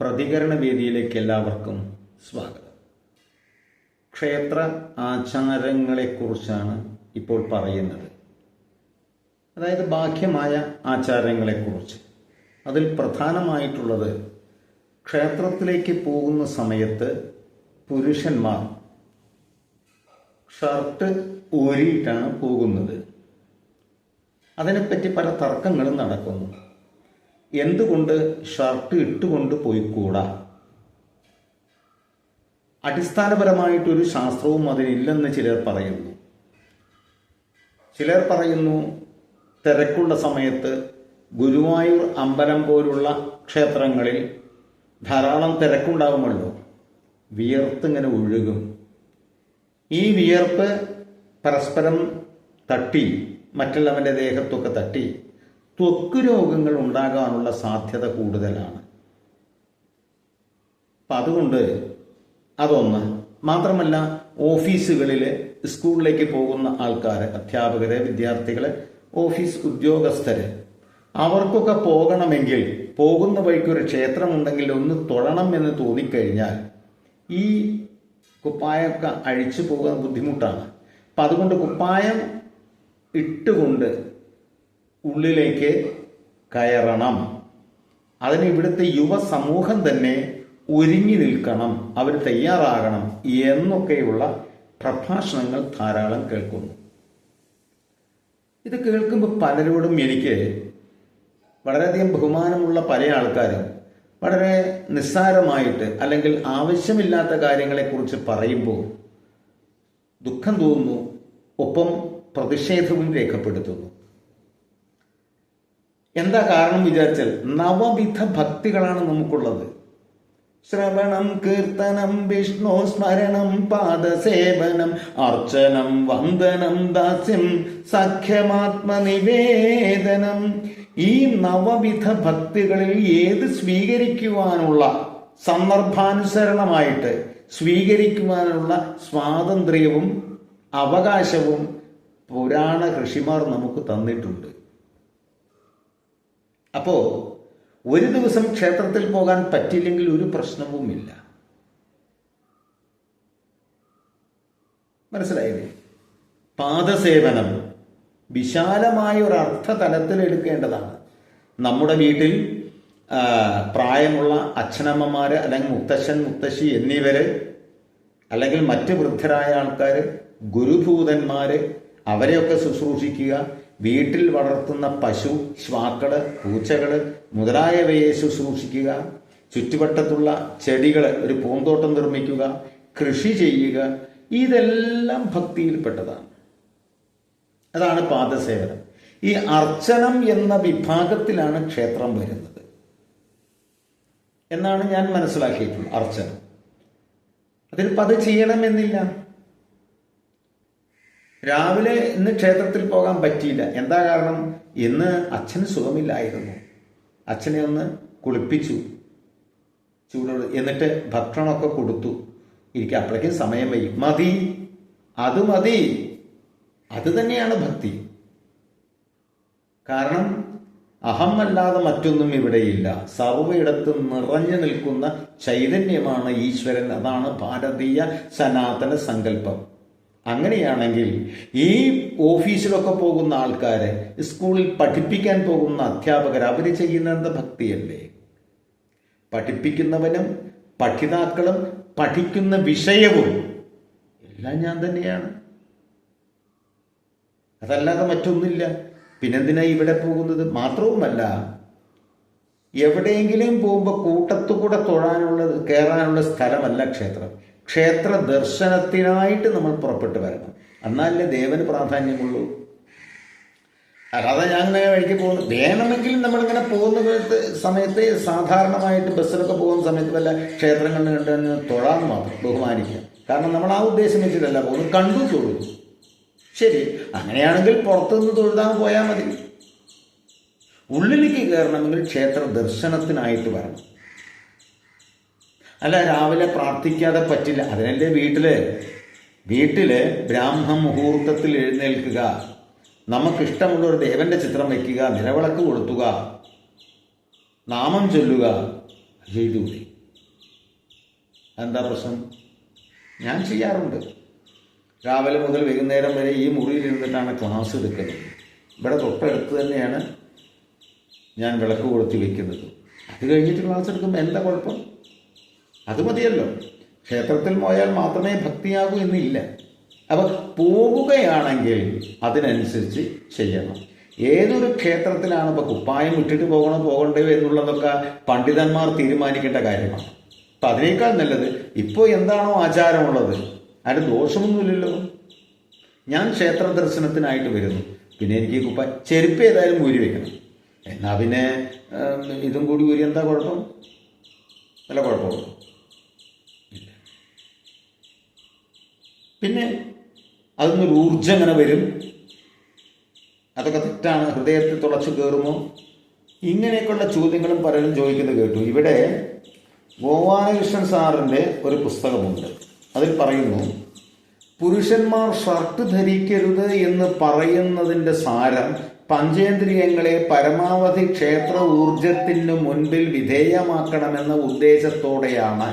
പ്രതികരണ വേദിയിലേക്ക് എല്ലാവർക്കും സ്വാഗതം. ക്ഷേത്ര ആചാരങ്ങളെക്കുറിച്ചാണ് ഇപ്പോൾ പറയുന്നത്. അതായത് ബാഹ്യമായ ആചാരങ്ങളെക്കുറിച്ച്. അതിൽ പ്രധാനമായിട്ടുള്ളത് ക്ഷേത്രത്തിലേക്ക് പോകുന്ന സമയത്ത് പുരുഷന്മാർ ഷർട്ട് ഊരിയിട്ടാണ് പോകുന്നത്. അതിനെപ്പറ്റി പല തർക്കങ്ങളും നടക്കുന്നു. എന്തുകൊണ്ട് ഷർട്ട് ഇട്ടുകൊണ്ട് പോയിക്കൂടാ? അടിസ്ഥാനപരമായിട്ടൊരു ശാസ്ത്രവും അതിനില്ലെന്ന് ചിലർ പറയുന്നു. ചിലർ പറയുന്നു തിരക്കുള്ള സമയത്ത് ഗുരുവായൂർ അമ്പലം പോലുള്ള ക്ഷേത്രങ്ങളിൽ ധാരാളം തിരക്കുണ്ടാകുമല്ലോ വിയർത്തിങ്ങനെ ഒഴുകും. ഈ വിയർപ്പ് പരസ്പരം തട്ടി മറ്റുള്ളവന്റെ ദേഹത്തൊക്കെ തട്ടി. ത്വക്ക് രോഗങ്ങൾ ഉണ്ടാകാനുള്ള സാധ്യത കൂടുതലാണ്. അപ്പം അതുകൊണ്ട് അതൊന്ന്. മാത്രമല്ല ഓഫീസുകളിൽ സ്കൂളിലേക്ക് പോകുന്ന ആൾക്കാർ അധ്യാപകരെ വിദ്യാർത്ഥികളെ ഓഫീസ് ഉദ്യോഗസ്ഥര് അവർക്കൊക്കെ പോകണമെങ്കിൽ പോകുന്ന വഴിക്ക് ഒരു ക്ഷേത്രമുണ്ടെങ്കിൽ ഒന്ന് തൊഴണം എന്ന് തോന്നിക്കഴിഞ്ഞാൽ ഈ കുപ്പായമൊക്കെ അഴിച്ചു പോകാൻ ബുദ്ധിമുട്ടാണ്. അപ്പം അതുകൊണ്ട് കുപ്പായം ഇട്ടുകൊണ്ട് ഉള്ളിലേക്ക് കയറണം. അതിന് ഇവിടുത്തെ യുവസമൂഹം തന്നെ ഒരുങ്ങി നിൽക്കണം. അവർ തയ്യാറാകണം എന്നൊക്കെയുള്ള പ്രഭാഷണങ്ങൾ ധാരാളം കേൾക്കുന്നു. ഇത് കേൾക്കുമ്പോൾ പലരോടും എനിക്ക് വളരെയധികം ബഹുമാനമുള്ള പല ആൾക്കാരും വളരെ നിസ്സാരമായിട്ട് അല്ലെങ്കിൽ ആവശ്യമില്ലാത്ത കാര്യങ്ങളെക്കുറിച്ച് പറയുമ്പോൾ ദുഃഖം തോന്നുന്നു ഒപ്പം പ്രതിഷേധവും രേഖപ്പെടുത്തുന്നു. എന്താ കാരണം വിചാരിച്ചാൽ നവവിധ ഭക്തികളാണ് നമുക്കുള്ളത്. ശ്രവണം കീർത്തനം വിഷ്ണു സ്മരണം പാദസേവനം അർച്ചനം വന്ദനം ദാസ്യം സഖ്യമാത്മനിവേദനം. ഈ നവവിധ ഭക്തികളിൽ ഏത് സ്വീകരിക്കുവാനുള്ള സന്ദർഭാനുസരണമായിട്ട് സ്വീകരിക്കുവാനുള്ള സ്വാതന്ത്ര്യവും അവകാശവും പുരാണ ഋഷിമാർ നമുക്ക് തന്നിട്ടുണ്ട്. അപ്പോ ഒരു ദിവസം ക്ഷേത്രത്തിൽ പോകാൻ പറ്റില്ലെങ്കിൽ ഒരു പ്രശ്നവുമില്ല. മനസ്സിലായില്ലേ? പാദസേവനം വിശാലമായ ഒരു അർത്ഥതലത്തിൽ എടുക്കേണ്ടതാണ് നമ്മുടെ വീട്ടിൽ പ്രായമുള്ള അച്ഛനമ്മമാർ അല്ലെങ്കിൽ മുത്തശ്ശൻ മുത്തശ്ശി എന്നിവര് അല്ലെങ്കിൽ മറ്റ് വൃദ്ധരായ ആൾക്കാർ ഗുരുഭൂതന്മാര് അവരെയൊക്കെ ശുശ്രൂഷിക്കുക വീട്ടിൽ വളർത്തുന്ന പശു ശ്വാക്കൾ പൂച്ചകൾ മുതലായവയെ ശുശ്രൂഷിക്കുക ചുറ്റുവട്ടത്തുള്ള ചെടികൾ ഒരു പൂന്തോട്ടം നിർമ്മിക്കുക കൃഷി ചെയ്യുക. ഇതെല്ലാം ഭക്തിയിൽപ്പെട്ടതാണ്. അതാണ് പാദസേവനം. ഈ അർച്ചനം എന്ന വിഭാഗത്തിലാണ് ക്ഷേത്രം വരുന്നത്. എന്നാണ് ഞാൻ മനസ്സിലാക്കിയിട്ടുള്ളത് അർച്ചനം. അതിനിപ്പോൾ അത് ചെയ്യണമെന്നില്ല. രാവിലെ ഇന്ന് ക്ഷേത്രത്തിൽ പോകാൻ പറ്റിയില്ല. എന്താ കാരണം? ഇന്ന് അച്ഛന് സുഖമില്ലായിരുന്നു. അച്ഛനെ ഒന്ന് കുളിപ്പിച്ചു. ചൂടോട് എന്നിട്ട് ഭക്ഷണമൊക്കെ കൊടുത്തു. എനിക്ക് അപ്പോഴേക്കും സമയം വൈകി. മതി. അത് മതി. അത് തന്നെയാണ് ഭക്തി. കാരണം അഹമല്ലാതെ മറ്റൊന്നും ഇവിടെയില്ല സർവയിടത്തും നിറഞ്ഞു നിൽക്കുന്ന ചൈതന്യമാണ് ഈശ്വരൻ. അതാണ് ഭാരതീയ സനാതന സങ്കല്പം. അങ്ങനെയാണെങ്കിൽ ഈ ഓഫീസിലൊക്കെ പോകുന്ന ആൾക്കാരെ സ്കൂളിൽ പഠിപ്പിക്കാൻ പോകുന്ന അധ്യാപകർ അവർ ചെയ്യുന്നത് ഭക്തിയല്ലേ? പഠിപ്പിക്കുന്നവനും പഠിതാക്കളും പഠിക്കുന്ന വിഷയവും എല്ലാം ഞാൻ തന്നെയാണ്. അതല്ലാതെ മറ്റൊന്നില്ല പിന്നെന്തിനാ ഇവിടെ പോകുന്നത്? മാത്രവുമല്ല എവിടെയെങ്കിലും പോകുമ്പോൾ കൂട്ടത്തുകൂടെ തൊഴാനുള്ളത് കയറാനുള്ള സ്ഥലമല്ല ക്ഷേത്രം. ക്ഷേത്ര ദർശനത്തിനായിട്ട് നമ്മൾ പുറപ്പെട്ടു വരണം എന്നാലേ ദേവന് പ്രാധാന്യമുള്ളൂ. അല്ലാതെ ഞാൻ അങ്ങനെ വഴിക്ക് പോകുന്നു. വേണമെങ്കിൽ നമ്മളിങ്ങനെ പോകുന്ന സമയത്ത് സാധാരണമായിട്ട് ബസ്സിലൊക്കെ പോകുന്ന സമയത്ത് വല്ല ക്ഷേത്രങ്ങളിൽ കണ്ടു തൊഴാൻ മാത്രം ബഹുമാനിക്കുക. കാരണം നമ്മൾ ആ ഉദ്ദേശം വെച്ചിട്ടല്ല പോകുന്നത്. കണ്ടു തൊഴു. ശരി. അങ്ങനെയാണെങ്കിൽ പുറത്തുനിന്ന് തൊഴുതാൻ പോയാൽ മതി. ഉള്ളിലേക്ക് കയറണമെങ്കിൽ ക്ഷേത്ര ദർശനത്തിനായിട്ട് വരണം. അല്ല രാവിലെ പ്രാർത്ഥിക്കാതെ പറ്റില്ല. അതിനെന്റെ വീട്ടിൽ വീട്ടിൽ ബ്രാഹ്മ മുഹൂർത്തത്തിൽ എഴുന്നേൽക്കുക നമുക്കിഷ്ടമുള്ള ഒരു ദേവന്റെ ചിത്രം വയ്ക്കുക നിലവിളക്ക് കൊളുത്തുക നാമം ചൊല്ലുക ചെയ്തു എന്താ പ്രശ്നം? ഞാൻ ചെയ്യാറുണ്ട്. രാവിലെ മുതൽ വൈകുന്നേരം വരെ ഈ മുറിയിൽ ഇരുന്നിട്ടാണ് ക്ലാസ് എടുക്കുന്നത്. ഇവിടെ തൊട്ടടുത്ത് തന്നെയാണ് ഞാൻ വിളക്ക് കൊളുത്തി വയ്ക്കുന്നത് അത് കഴിഞ്ഞിട്ട് ക്ലാസ് എടുക്കുമ്പോൾ എന്താ കുഴപ്പം? അത് മതിയല്ലോ. ക്ഷേത്രത്തിൽ പോയാൽ മാത്രമേ ഭക്തിയാകൂ എന്നില്ല. അവർ പോവുകയാണെങ്കിൽ അതിനനുസരിച്ച് ചെയ്യണം. ഏതൊരു ക്ഷേത്രത്തിലാണ് ഇപ്പോൾ കുപ്പായം ഇട്ടിട്ട് പോകണോ പോകണ്ടോ എന്നുള്ളതൊക്കെ പണ്ഡിതന്മാർ തീരുമാനിക്കേണ്ട കാര്യമാണ്. അപ്പം അതിനേക്കാൾ നല്ലത് ഇപ്പോൾ എന്താണോ ആചാരമുള്ളത് അതിന് ദോഷമൊന്നുമില്ലല്ലോ. ഞാൻ ക്ഷേത്ര ദർശനത്തിനായിട്ട് വരുന്നു. പിന്നെ എനിക്ക് കുപ്പ ചെരുപ്പ് ഏതായാലും ഊരി വെക്കണം. എന്നാൽ പിന്നെ ഇതും കൂടി ഊരി എന്താ കുഴപ്പം? നല്ല കുഴപ്പമുള്ളൂ പിന്നെ അതിനൊരു ഊർജം അങ്ങനെ വരും. അതൊക്കെ തെറ്റാണ്. ഹൃദയത്തിൽ തുളച്ചു കയറുമോ ഇങ്ങനെയൊക്കെയുള്ള ചോദ്യങ്ങളും പലരും ചോദിക്കുന്നത് കേട്ടു. ഇവിടെ ഗോപാലകൃഷ്ണൻ സാറിന്റെ ഒരു പുസ്തകമുണ്ട്. അതിൽ പറയുന്നു പുരുഷന്മാർ ഷർട്ട് ധരിക്കരുത് എന്ന് പറയുന്നതിന്റെ സാരം പഞ്ചേന്ദ്രിയങ്ങളെ പരമാവധി ക്ഷേത്ര ഊർജത്തിന് മുൻപിൽ വിധേയമാക്കണമെന്ന ഉദ്ദേശത്തോടെയാണ്.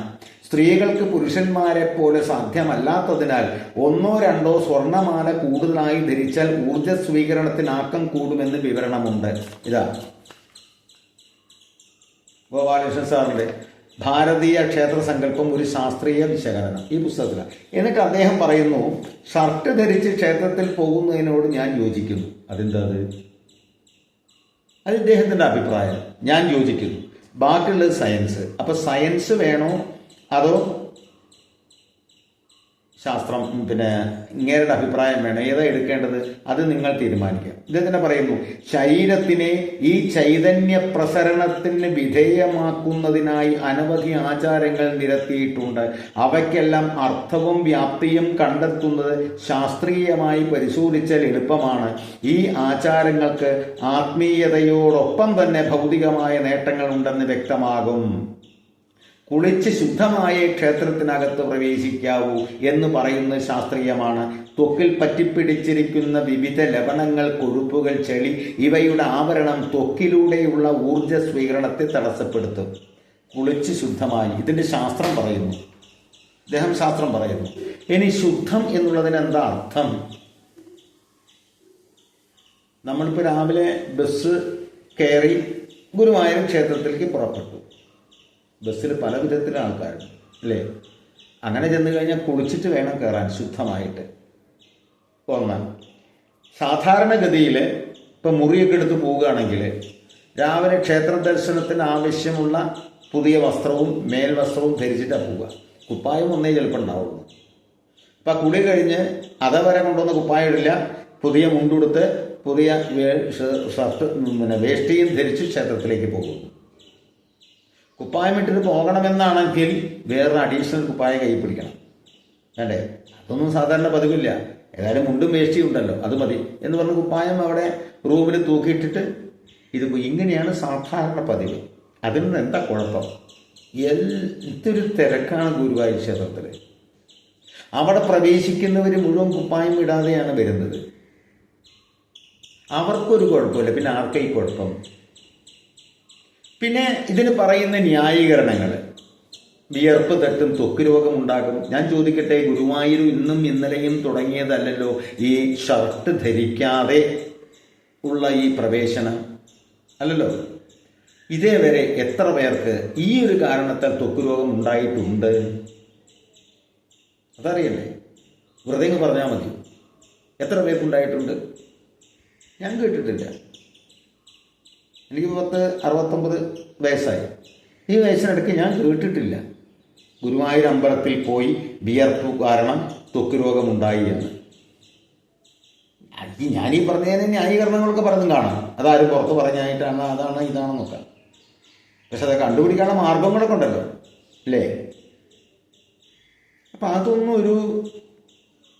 സ്ത്രീകൾക്ക് പുരുഷന്മാരെ പോലെ സാധ്യമല്ലാത്തതിനാൽ ഒന്നോ രണ്ടോ സ്വർണമാല കൂടുതലായി ധരിച്ചാൽ ഊർജ സ്വീകരണത്തിന് ആക്കം കൂടുമെന്ന് വിവരണമുണ്ട്. ഇതാ. ഗോപാലകൃഷ്ണൻ സാറിന്റെ ഭാരതീയ ക്ഷേത്ര സങ്കല്പം ഒരു ശാസ്ത്രീയ വിശകലനം. ഈ പുസ്തകത്തിലാണ് എന്നിട്ട് അദ്ദേഹം പറയുന്നു ഷർട്ട് ധരിച്ച് ക്ഷേത്രത്തിൽ പോകുന്നതിനോട് ഞാൻ യോജിക്കുന്നു. അതെന്താ അത്? അത് ഇദ്ദേഹത്തിന്റെ അഭിപ്രായം. ഞാൻ യോജിക്കുന്നു. ബാക്കിയുള്ളത് സയൻസ്. അപ്പോൾ സയൻസ് വേണോ? അതോ ശാസ്ത്രം പിന്നെ ഇങ്ങേരുടെ അഭിപ്രായം വേണം. ഏതാ എടുക്കേണ്ടത്? അത് നിങ്ങൾ തീരുമാനിക്കുക. ഇത് തന്നെ പറയുന്നു ശരീരത്തിനെ ഈ ചൈതന്യ പ്രസരണത്തിന് വിധേയമാക്കുന്നതിനായി അനവധി ആചാരങ്ങൾ നിരത്തിയിട്ടുണ്ട്. അവയ്ക്കെല്ലാം അർത്ഥവും വ്യാപ്തിയും കണ്ടെത്തുന്നത് ശാസ്ത്രീയമായി പരിശോധിച്ചാൽ എളുപ്പമാണ്. ഈ ആചാരങ്ങൾക്ക് ആത്മീയതയോടൊപ്പം തന്നെ ഭൗതികമായ നേട്ടങ്ങൾ ഉണ്ടെന്ന് വ്യക്തമാകും. കുളിച്ച് ശുദ്ധമായ ക്ഷേത്രത്തിനകത്ത് പ്രവേശിക്കാവൂ എന്ന് പറയുന്നത് ശാസ്ത്രീയമാണ്. ത്വക്കിൽ പറ്റിപ്പിടിച്ചിരിക്കുന്ന വിവിധ ലവണങ്ങൾ കൊഴുപ്പുകൾ ചെളി ഇവയുടെ ആവരണം ത്വക്കിലൂടെയുള്ള ഊർജ സ്വീകരണത്തെ തടസ്സപ്പെടുത്തും. കുളിച്ച് ശുദ്ധമായി. ഇതിന്റെ ശാസ്ത്രം പറയുന്നു. അദ്ദേഹം ശാസ്ത്രം പറയുന്നു. ഇനി ശുദ്ധം എന്നുള്ളതിന് എന്താ അർത്ഥം? നമ്മളിപ്പോൾ രാവിലെ ബസ് കയറി ഗുരുവായൂർ ക്ഷേത്രത്തിലേക്ക് പുറപ്പെട്ടു. ബസ്സിൽ പല വിധത്തിലുള്ള ആൾക്കാരുണ്ട് അല്ലേ? അങ്ങനെ ചെന്ന് കഴിഞ്ഞാൽ കുളിച്ചിട്ട് വേണം കയറാൻ ശുദ്ധമായിട്ട്. ഒന്ന്. സാധാരണഗതിയിൽ ഇപ്പം മുറിയൊക്കെ എടുത്ത് പോവുകയാണെങ്കിൽ രാവിലെ ക്ഷേത്ര ദർശനത്തിന് ആവശ്യമുള്ള പുതിയ വസ്ത്രവും മേൽവസ്ത്രവും ധരിച്ചിട്ടാണ് പോവുക. കുപ്പായം ഒന്നേ ചിലപ്പോൾ ഉണ്ടാവുള്ളൂ. അപ്പം കുളി കഴിഞ്ഞ് അതവരെ കൊണ്ടുവന്ന് കുപ്പായം ഇടില്ല പുതിയ മുണ്ടുടുത്ത് പുതിയ ഷർട്ട് പിന്നെ വേഷ്ടിയും ധരിച്ച് ക്ഷേത്രത്തിലേക്ക് പോകുന്നു കുപ്പായം ഇട്ടിട്ട് പോകണമെന്നാണെങ്കിൽ വേറൊരു അഡീഷണൽ കുപ്പായം കൈ പിടിക്കണം. വേണ്ടേ? അതൊന്നും സാധാരണ പതിവില്ല. ഏതായാലും മുണ്ടും വേഷ്ടിയും ഉണ്ടല്ലോ അത് മതി എന്ന് പറഞ്ഞ് കുപ്പായം അവിടെ റൂമിൽ തൂക്കിയിട്ടിട്ട് ഇത് ഇങ്ങനെയാണ് സാധാരണ പതിവ്. അതിൽ നിന്ന് എന്താ കുഴപ്പം? എന്തൊരു തിരക്കാണ് ഗുരുവായൂർ ക്ഷേത്രത്തിൽ അവിടെ പ്രവേശിക്കുന്നവർ മുഴുവൻ കുപ്പായം ഇടാതെയാണ് വരുന്നത്. അവർക്കൊരു കുഴപ്പമില്ല. പിന്നെ ആർക്കേ കുഴപ്പം? പിന്നെ ഇതിന് പറയുന്ന ന്യായീകരണങ്ങൾ. വിയർപ്പ് തട്ടും ത്വക്ക് രോഗം ഉണ്ടാകും ഞാൻ ചോദിക്കട്ടെ ഗുരുവായൂർ ഇന്നും ഇന്നലെയും തുടങ്ങിയതല്ലല്ലോ ഈ ഷർട്ട് ധരിക്കാതെ ഉള്ള ഈ പ്രവേശനം? അല്ലല്ലോ? ഇതേ വരെ എത്ര പേർക്ക് ഈ ഒരു കാരണത്താൽ ത്വക്ക് രോഗം ഉണ്ടായിട്ടുണ്ട്? അതറിയല്ലേ? വെറുതെ പറഞ്ഞാൽ മതി. എത്ര പേർക്കുണ്ടായിട്ടുണ്ട് ഞാൻ കേട്ടിട്ടില്ല. എനിക്ക് പത്ത് അറുപത്തൊമ്പത് വയസ്സായി. ഈ വയസ്സിനിടയ്ക്ക് ഞാൻ കേട്ടിട്ടില്ല. ഗുരുവായൂർ അമ്പലത്തിൽ പോയി വിയർപ്പ് കാരണം ത്വക്ക് രോഗമുണ്ടായി എന്ന്. അത് ഞാനീ ഈ പറഞ്ഞതിന് ന്യായീകരണങ്ങളൊക്കെ പറഞ്ഞും കാണാം. അതാരും പുറത്ത് പറഞ്ഞായിട്ടാണ് അതാണ് ഇതാണെന്നൊക്കെ പക്ഷെ അത് കണ്ടുപിടിക്കാനുള്ള മാർഗങ്ങളൊക്കെ ഉണ്ടല്ലോ അല്ലേ? അപ്പം അതൊന്നും ഒരു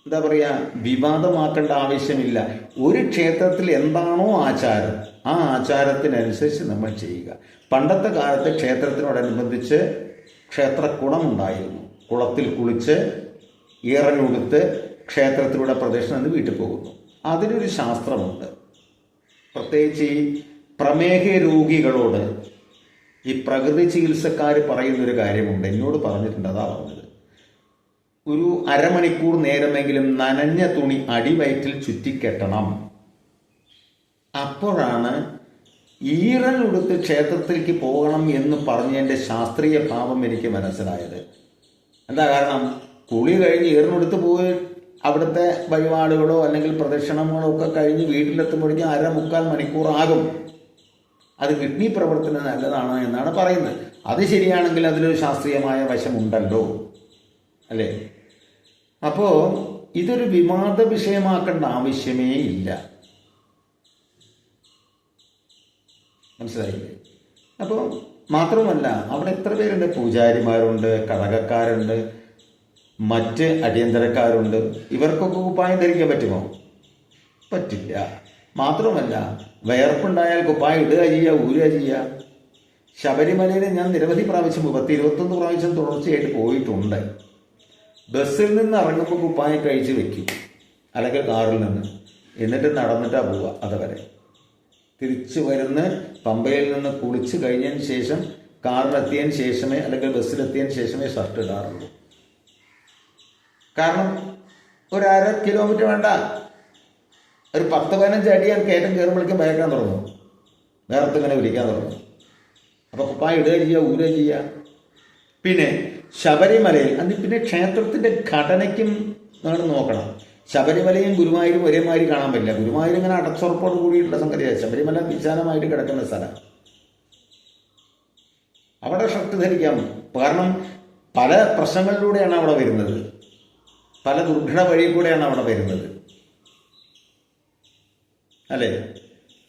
എന്താ പറയുക വിവാദമാക്കേണ്ട ആവശ്യമില്ല. ഒരു ക്ഷേത്രത്തിൽ എന്താണോ ആചാരം ആ ആചാരത്തിനനുസരിച്ച് നമ്മൾ ചെയ്യുക. പണ്ടത്തെ കാലത്ത് ക്ഷേത്രത്തിനോടനുബന്ധിച്ച് ക്ഷേത്രക്കുളം ഉണ്ടായിരുന്നു കുളത്തിൽ കുളിച്ച് ഈറനുടുത്ത് ക്ഷേത്രത്തിലൂടെ പ്രദക്ഷിണം എന്ന് വീട്ടിൽ പോകുന്നു. അതിനൊരു ശാസ്ത്രമുണ്ട്. പ്രത്യേകിച്ച് ഈ പ്രമേഹ രോഗികളോട് ഈ പ്രകൃതി ചികിത്സക്കാർ പറയുന്നൊരു കാര്യമുണ്ട്. എന്നോട് പറഞ്ഞിട്ടുണ്ട് അതാ പറഞ്ഞത്. ഒരു അരമണിക്കൂർ നേരമെങ്കിലും നനഞ്ഞ തുണി അടിവയറ്റിൽ ചുറ്റിക്കെട്ടണം. അപ്പോഴാണ് ഈറൻ ഉടുത്ത് ക്ഷേത്രത്തിലേക്ക് പോകണം എന്ന് പറഞ്ഞതിന്റെ ശാസ്ത്രീയ ഭാവം എനിക്ക് മനസ്സിലായത്. എന്താ കാരണം? കുളി കഴിഞ്ഞ് ഈറനെടുത്ത് പോയി അവിടുത്തെ വഴിപാടുകളോ അല്ലെങ്കിൽ പ്രദക്ഷിണങ്ങളോ ഒക്കെ കഴിഞ്ഞ് വീട്ടിലെത്തുമ്പോഴേക്കും അര മുക്കാൽ മണിക്കൂറാകും അത് കിഡ്നി പ്രവർത്തനം നല്ലതാണ് എന്നാണ് പറയുന്നത്. അത് ശരിയാണെങ്കിൽ അതിലൊരു ശാസ്ത്രീയമായ വശമുണ്ടല്ലോ. അല്ലേ? അപ്പോൾ ഇതൊരു വിവാദ വിഷയമാക്കേണ്ട ആവശ്യമേ ഇല്ല. മനസ്സിലായില്ലേ അപ്പോൾ മാത്രമല്ല അവിടെ എത്ര പേരുണ്ട്? പൂജാരിമാരുണ്ട് കടകക്കാരുണ്ട് മറ്റ് അടിയന്തരക്കാരുണ്ട്. ഇവർക്കൊക്കെ കുപ്പായം ധരിക്കാൻ പറ്റുമോ? പറ്റില്ല. മാത്രമല്ല വയർപ്പുണ്ടായാൽ കുപ്പായം ഇടുക ചെയ്യുക ഊരുക ചെയ്യുക. ശബരിമലയിൽ ഞാൻ നിരവധി പ്രാവശ്യം പത്ത് ഇരുപത്തൊന്ന് പ്രാവശ്യം തുടർച്ചയായിട്ട് പോയിട്ടുണ്ട്. ബസ്സിൽ നിന്ന് ഇറങ്ങുമ്പോൾ കുപ്പായം കഴിച്ച് വെക്കും. അല്ലെങ്കിൽ കാറിൽ നിന്ന്. എന്നിട്ട് നടന്നിട്ടാണ് പോവുക അതുവരെ. തിരിച്ചു വരുന്ന പമ്പയിൽ നിന്ന് കുളിച്ച് കഴിഞ്ഞതിന് ശേഷം കാറിലെത്തിയതിന് ശേഷമേ അല്ലെങ്കിൽ ബസ്സിലെത്തിയതിന് ശേഷമേ ഷർട്ട് ഇടാറുള്ളൂ. കാരണം ഒരു അര കിലോമീറ്റർ വേണ്ട. ഒരു പത്ത് പതിനഞ്ച് അടി ഞാൻ കയറ്റം കയറുമ്പോഴേക്കും ഭയക്കാൻ തുടങ്ങും. നേരത്തെ ഇങ്ങനെ വിളിക്കാൻ തുടങ്ങും. അപ്പോൾ കുപ്പായ ഇടുകയും ചെയ്യുക ഊരുകയും ചെയ്യുക. പിന്നെ ശബരിമലയിൽ അത് പിന്നെ ക്ഷേത്രത്തിന്റെ ഘടനയ്ക്കും നമ്മൾ നോക്കണം. ശബരിമലയും ഗുരുവായൂരും ഒരേമാതിരി കാണാൻ പറ്റില്ല. ഗുരുവായൂർ ഇങ്ങനെ അടച്ചുറപ്പോട് കൂടിയിട്ടുള്ള സംഗതിയാണ് ശബരിമല വിശാലമായിട്ട് കിടക്കുന്ന സ്ഥലം. അവിടെ ഷർട്ട് ധരിക്കാം. കാരണം പല പ്രശ്നങ്ങളിലൂടെയാണ് അവിടെ വരുന്നത്. പല ദുർഘട വഴി കൂടെയാണ് അവിടെ വരുന്നത്. അല്ലേ?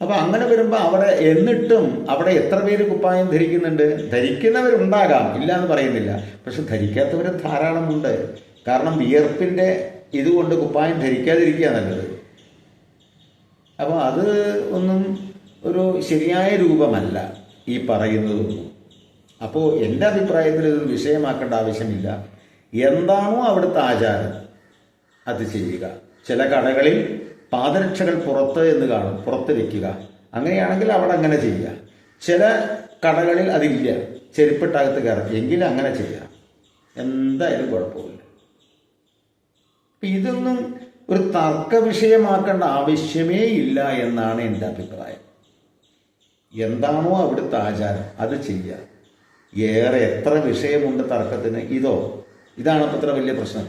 അപ്പോൾ അങ്ങനെ വരുമ്പോൾ അവിടെ എന്നിട്ടും അവിടെ എത്ര പേര് കുപ്പായം ധരിക്കുന്നുണ്ട്? ധരിക്കുന്നവരുണ്ടാകാം. ഇല്ല എന്ന് പറയുന്നില്ല. പക്ഷെ ധരിക്കാത്തവർ ധാരാളമുണ്ട്. കാരണം വിയർപ്പിന്റെ ഇതുകൊണ്ട് കുപ്പായം ധരിക്കാതിരിക്കുക നല്ലത്. അപ്പോൾ അത് ഒന്നും ഒരു ശരിയായ രൂപമല്ല ഈ പറയുന്നതൊന്നും അപ്പോൾ എന്റെ അഭിപ്രായത്തിൽ ഇതൊരു വിഷയമാക്കേണ്ട ആവശ്യമില്ല. എന്താണോ അവിടുത്തെ ആചാരം അത് ചെയ്യുക. ചില കടകളിൽ പാദരക്ഷകൾ പുറത്ത് എന്ന് കാണും പുറത്ത് വയ്ക്കുക അങ്ങനെയാണെങ്കിൽ അവിടെ അങ്ങനെ ചെയ്യുക. ചില കടകളിൽ അതില്ല ചെരുപ്പിട്ടകത്ത് കയറും എങ്കിൽ അങ്ങനെ ചെയ്യാം എന്തായാലും കുഴപ്പമില്ല. ഇതൊന്നും ഒരു തർക്ക വിഷയമാക്കേണ്ട ആവശ്യമേ ഇല്ല എന്നാണ് എന്റെ അഭിപ്രായം. എന്താണോ അവിടുത്തെ ആചാരം അത് ചെയ്യുക ഏറെ എത്ര വിഷയമുണ്ട് തർക്കത്തിന്? ഇതോ? ഇതാണ് അത്ര വലിയ പ്രശ്നം.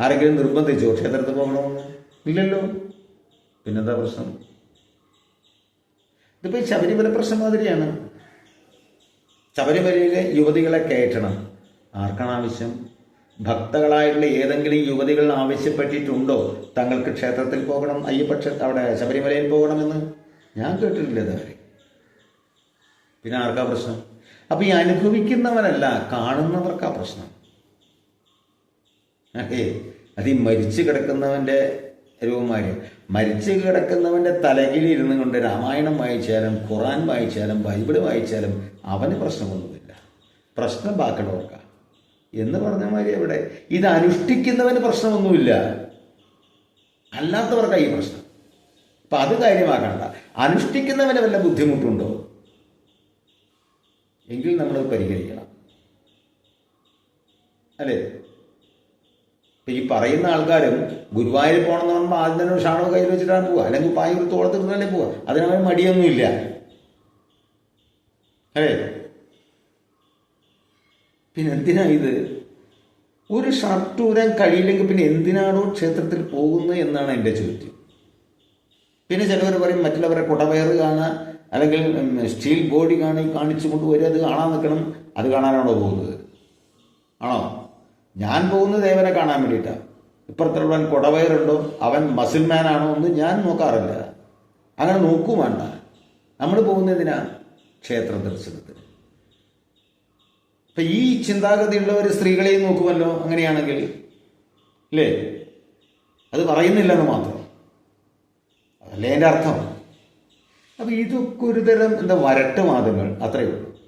ആരെങ്കിലും നിർബന്ധിച്ചോ? ക്ഷേത്രത്തിൽ പോകണമെന്ന് ഇല്ലല്ലോ. പിന്നെന്താ പ്രശ്നം? ഇതിപ്പോൾ ഈ ശബരിമല പ്രശ്നം മാതിരിയാണ്. ശബരിമലയിലെ യുവതികളെ കയറ്റണം. ആർക്കാണ് ആവശ്യം? ഭക്തകളായിട്ടുള്ള ഏതെങ്കിലും യുവതികൾ ആവശ്യപ്പെട്ടിട്ടുണ്ടോ? തങ്ങൾക്ക് ക്ഷേത്രത്തിൽ പോകണം അയ്യപ്പക്ഷ അവിടെ ശബരിമലയിൽ പോകണമെന്ന്? ഞാൻ കേട്ടിട്ടില്ല ഇതുവരെ. പിന്നെ ആർക്കാ പ്രശ്നം? അപ്പൊ ഈ അനുഭവിക്കുന്നവനല്ല കാണുന്നവർക്കാ പ്രശ്നം. ഏ അത് ഈ മരിച്ചു കിടക്കുന്നവന്റെ രൂപമാര്. മരിച്ചു കിടക്കുന്നവന്റെ തലകിലിരുന്നു കൊണ്ട് രാമായണം വായിച്ചാലും ഖുറാൻ വായിച്ചാലും ബൈബിൾ വായിച്ചാലും അവന് പ്രശ്നമൊന്നുമില്ല. പ്രശ്നം ബാക്കിയുള്ളവർക്കാ. എന്ന് പറഞ്ഞ മാതിരി അവിടെ ഇത് അനുഷ്ഠിക്കുന്നവന് പ്രശ്നമൊന്നുമില്ല. അല്ലാത്തവർക്കാണ് ഈ പ്രശ്നം. അപ്പൊ അത് കാര്യമാക്കണ്ട. അനുഷ്ഠിക്കുന്നവന് വല്ല ബുദ്ധിമുട്ടുണ്ടോ? എങ്കിൽ നമ്മൾ പരിഹരിക്കണം. അല്ലേ? ഇപ്പൊ ഈ പറയുന്ന ആൾക്കാരും ഗുരുവായൂർ പോകണമെന്ന് പറയുമ്പോൾ ആദ്യം തന്നെ ഷാണോ കയ്യിൽ വെച്ചിട്ടാണ് പോവുക. അല്ലെങ്കിൽ പായൂർ തോളത്തിരുന്നല്ലേ പോവുക. അതിനവൻ മടിയൊന്നുമില്ല. അല്ലേ? പിന്നെ എന്തിനാ ഇത് ഒരു ഷർട്ട് ഊരാൻ കഴിയില്ലെങ്കിൽ പിന്നെ എന്തിനാണോ ക്ഷേത്രത്തിൽ പോകുന്നത് എന്നാണ് എന്റെ ചോദ്യം. പിന്നെ ചിലവർ പറയും മറ്റുള്ളവരെ കുടവയറ് കാണുക അല്ലെങ്കിൽ സ്റ്റീൽ ബോഡി കാണി കാണിച്ചു കൊണ്ടുവരിക അത് കാണാൻ നിൽക്കണം. അത് കാണാനാണോ പോകുന്നത്? ആണോ? ഞാൻ പോകുന്നത് ദേവനെ കാണാൻ വേണ്ടിയിട്ടാണ് ഇപ്പുറത്തുള്ളവൻ കുടവയറുണ്ടോ? അവൻ മസിൽമാൻ ആണോ എന്ന് ഞാൻ നോക്കാറില്ല. അങ്ങനെ നോക്കുവാണ്ട നമ്മൾ പോകുന്നതിനാ ക്ഷേത്ര ദർശനത്തിന്. ഇപ്പൊ ഈ ചിന്താഗതിയുള്ളവർ സ്ത്രീകളെയും നോക്കുമല്ലോ അങ്ങനെയാണെങ്കിൽ അല്ലേ? അത് പറയുന്നില്ലെന്ന് മാത്രം. അതല്ലേ എന്റെ അർത്ഥം? അപ്പൊ ഇതൊക്കെ ഒരു തരം എന്താ വരട്ട് വാദങ്ങൾ? അത്രയേ ഉള്ളൂ.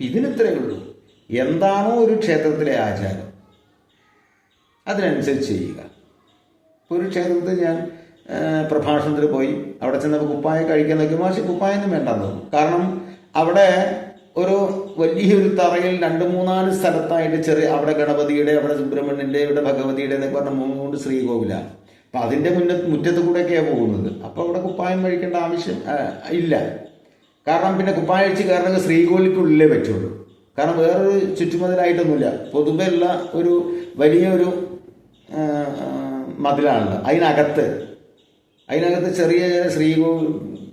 ഇതിനിത്രയേ ഉള്ളൂ. എന്താണോ ഒരു ക്ഷേത്രത്തിലെ ആചാരം. അതിനനുസരിച്ച് ചെയ്യുക. ഇപ്പോൾ ഒരു ക്ഷേത്രത്തിൽ ഞാൻ പ്രഭാഷണത്തിൽ പോയി. അവിടെ ചെന്നപ്പോൾ കുപ്പായം കഴിക്കാൻ നോക്കി. മാഷി കുപ്പായൊന്നും വേണ്ടെന്ന് തോന്നും കാരണം അവിടെ ഒരു വലിയൊരു തറയിൽ രണ്ട് മൂന്നാൽ സ്ഥലത്തായിട്ട് ചെറിയ അവിടെ ഗണപതിയുടെ അവിടെ സുബ്രഹ്മണ്യന്റെ ഇവിടെ ഭഗവതിയുടെ എന്നൊക്കെ പറഞ്ഞ മൂന്നുകൊണ്ട് ശ്രീകോവിലാണ് അപ്പൊ അതിന്റെ മുന്ന മുറ്റത്ത് കൂടെയൊക്കെയാണ് പോകുന്നത്. അപ്പൊ അവിടെ കുപ്പായം കഴിക്കേണ്ട ആവശ്യം ഇല്ല. കാരണം പിന്നെ കുപ്പായം അഴിച്ച് കയറണമെങ്കിൽ ശ്രീകോവിലിക്കുള്ളിലേ പറ്റുള്ളൂ. കാരണം വേറൊരു ചുറ്റുമതിലായിട്ടൊന്നുമില്ല. പൊതുവെ ഉള്ള ഒരു വലിയൊരു മതിലാണല്ലോ അതിനകത്ത് അതിനകത്ത് ചെറിയ ചെറിയ ശ്രീകോ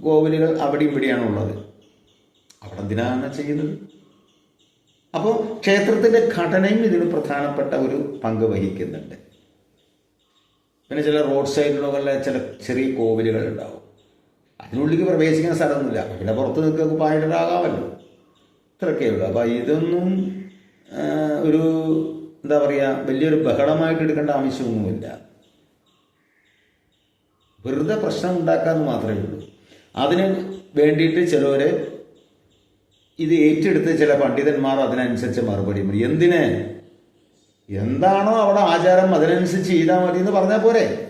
കോവിലുകൾ അവിടെയും ഇവിടെയാണ് ഉള്ളത്. അവിടെ എന്തിനാണ് ചെയ്യുന്നത്? അപ്പോൾ ക്ഷേത്രത്തിന്റെ ഘടനയും ഇതിന് പ്രധാനപ്പെട്ട ഒരു പങ്ക് വഹിക്കുന്നുണ്ട്. പിന്നെ ചില റോഡ് സൈഡിലുള്ള ചില ചെറിയ കോവിലുകൾ ഉണ്ടാവും. അതിനുള്ളിലേക്ക് പ്രവേശിക്കുന്ന സ്ഥലമൊന്നുമില്ല. പിന്നെ പുറത്ത് നിൽക്കുക പായിടാകാമല്ലോ ഇത്രയൊക്കെ ഉള്ളൂ. അപ്പോൾ ഇതൊന്നും ഒരു എന്താ പറയുക വലിയൊരു ബഹളമായിട്ട് എടുക്കേണ്ട ആവശ്യമൊന്നുമില്ല. വെറുതെ പ്രശ്നം ഉണ്ടാക്കാമെന്ന് മാത്രമേ ഉള്ളൂ. അതിന് വേണ്ടിയിട്ട് ചിലവര് ഇത് ഏറ്റെടുത്ത് ചില പണ്ഡിതന്മാർ അതിനനുസരിച്ച് മറുപടി പറയും. എന്തിന്? എന്താണോ അവിടെ ആചാരം അതിനനുസരിച്ച് ചെയ്താൽ മതി എന്ന് പറഞ്ഞാൽ പോരെ.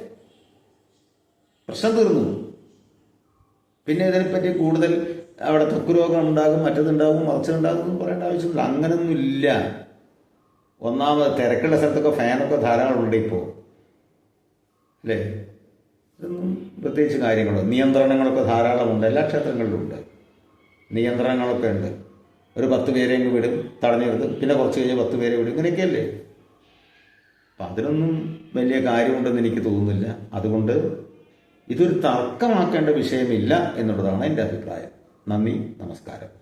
പ്രശ്നം തീർന്നു. പിന്നെ ഇതിനെപ്പറ്റി കൂടുതൽ അവിടെ ത്വക്ക് രോഗം ഉണ്ടാകും മറ്റതുണ്ടാകും മറച്ചുണ്ടാകും എന്ന് പറയേണ്ട ആവശ്യമില്ല. അങ്ങനൊന്നും ഇല്ല ഒന്നാമത് തിരക്കുള്ള സ്ഥലത്തൊക്കെ ഫാനൊക്കെ ധാരാളം ഉണ്ട് ഇപ്പോൾ അല്ലേ? ഇതൊന്നും പ്രത്യേകിച്ച് കാര്യങ്ങളോ. നിയന്ത്രണങ്ങളൊക്കെ ധാരാളമുണ്ട്. എല്ലാ ക്ഷേത്രങ്ങളിലും ഉണ്ട്. നിയന്ത്രണങ്ങളൊക്കെ ഉണ്ട്. ഒരു പത്ത് പേരെ അങ്ങ് വിടും തടഞ്ഞു വിടും പിന്നെ കുറച്ച് കഴിഞ്ഞ് പത്ത് പേരെ വിടും. ഇങ്ങനെയൊക്കെയല്ലേ? അപ്പം അതിനൊന്നും വലിയ കാര്യമുണ്ടെന്ന് എനിക്ക് തോന്നുന്നില്ല. അതുകൊണ്ട് ഇതൊരു തർക്കമാക്കേണ്ട വിഷയമില്ല എന്നുള്ളതാണ് എന്റെ അഭിപ്രായം. നന്ദി നമസ്കാരം.